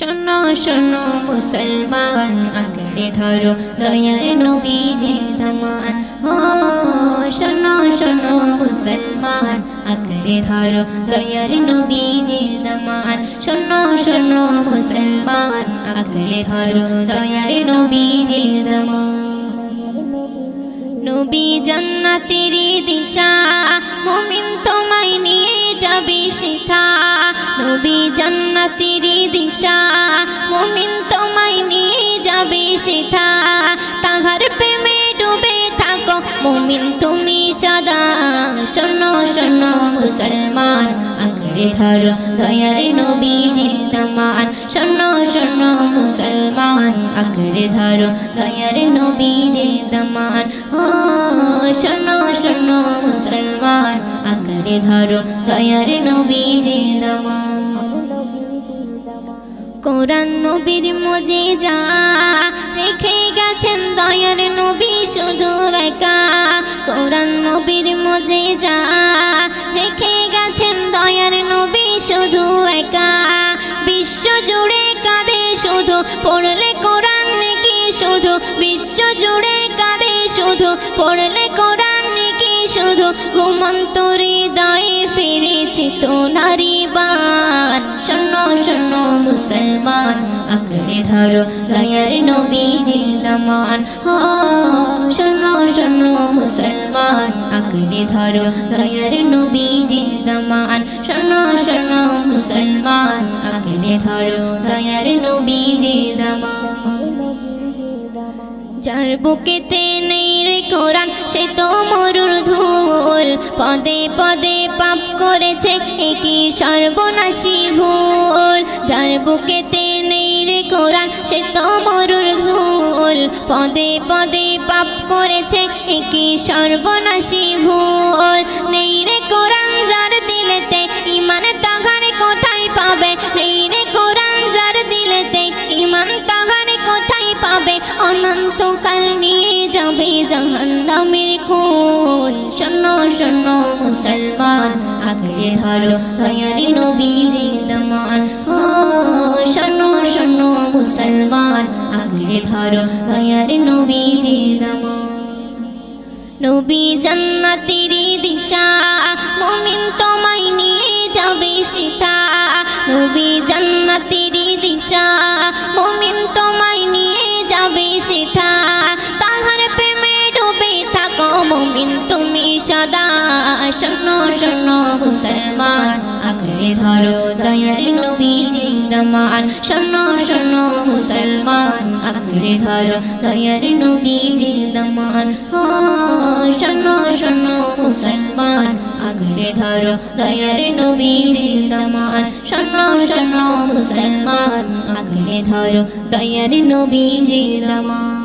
শোনো শোনো, মুসলমান, আঁকড়ে ধরো, দয়ার নবীজি দামান। ও, শোনো শোনো, মুসলমান, আঁকড়ে ধরো, দয়ার নবীজি দামান। শোনো শোনো, মুসলমান, আঁকড়ে ধরো, দয়ার নবীজি দামান। নবী জান্নাতেরই দিশা, মুমিন তোমায় নিয়ে যাবে সেথা নবী জান্নাতেরই দিশা, মুমিন তোমায় নিয়ে যাবে সেথা। তাহার প্রেমে ডুবে থাকো, মুমিন তুমি সদা। শোনো শোনো, মুসলমান, আঁকড়ে ধরো দয়ার নবী জিন্দামান শোনো শোনো, মুসলমান, আঁকড়ে ধরো দয়ার নবী জিন্দামান ও, শোনো শোনো, মুসলমান, আঁকড়ে ধরো দয়ার নবী জিন্দামান কোরআন নবীর মজে যা রেখে গেছেন দয়ার নবী শুধু একা। কোরআন নবীর মজে যা রেখে গেছেন দয়ার নবী শুধু একা। বিশ্ব জুড়ে কাঁদে শুধু, পড়লে কোরআন নাকি শুধু। বিশ্ব জুড়ে কাঁদে শুধু, পড়লে কোরআন নাকি শুধু। ঘুমন্ত হৃদয়ে ফিরেছে তো নারীবান ধরো, দয়ার নবী জিন্দামান ও শোনো শোনো, মুসলমান, আঁকড়ে ধরো, দয়ার নবী জিন্দামান শোনো শোনো, মুসলমান, আঁকড়ে ধরো, দয়ার নবী জিন্দামান যার বুকেতে নেই রে কোরআন, সে তো মরুর ধুল। পদে পদে পাপ করেছে একই সর্বনাশী ভুল? যার বুকেতে নেই কোরআন, সে তো মরুর ধুল। পদে পদে পাপ করেছে, একই সর্বনাশী ভুল। নেই রে কোরআন যার দিলেতে ইমান তাহারে কোথায় পাবে? নেই রে কোরআন যার দিলেতে ইমান তাহারে কোথায় পাবে? অনন্তকাল নিয়ে যাবে জাহান্নামের কোন শোনো শোনো, মুসলমান আগে ধরো নবী শোনো মুসলমান আগে ধরো দয়ারি নবী জিন্দামান নবী জান্নাতেরই দিশা, মুমিন তোমায় নিয়ে যাবে সেথা। নবী জান্নাতেরই দিশা, মুমিন তোমায় নিয়ে যাবে সেথা। তাহার প্রেমে ডুবে থাকো মুমিন তুমি সদা। শোনো শোনো মুসলমান আঁকড়ে ধরো দয়ার নবী জিন্দামান শোনো শোনো মুসলমান আঁকড়ে ধরো, দয়ার নবী জিন্দামান ও শোনো শোনো, মুসলমান। আঁকড়ে ধরো, দয়ার নবী জিন্দামান শোনো শোনো, মুসলমান। আঁকড়ে ধরো, দয়ার নবী জিন্দামান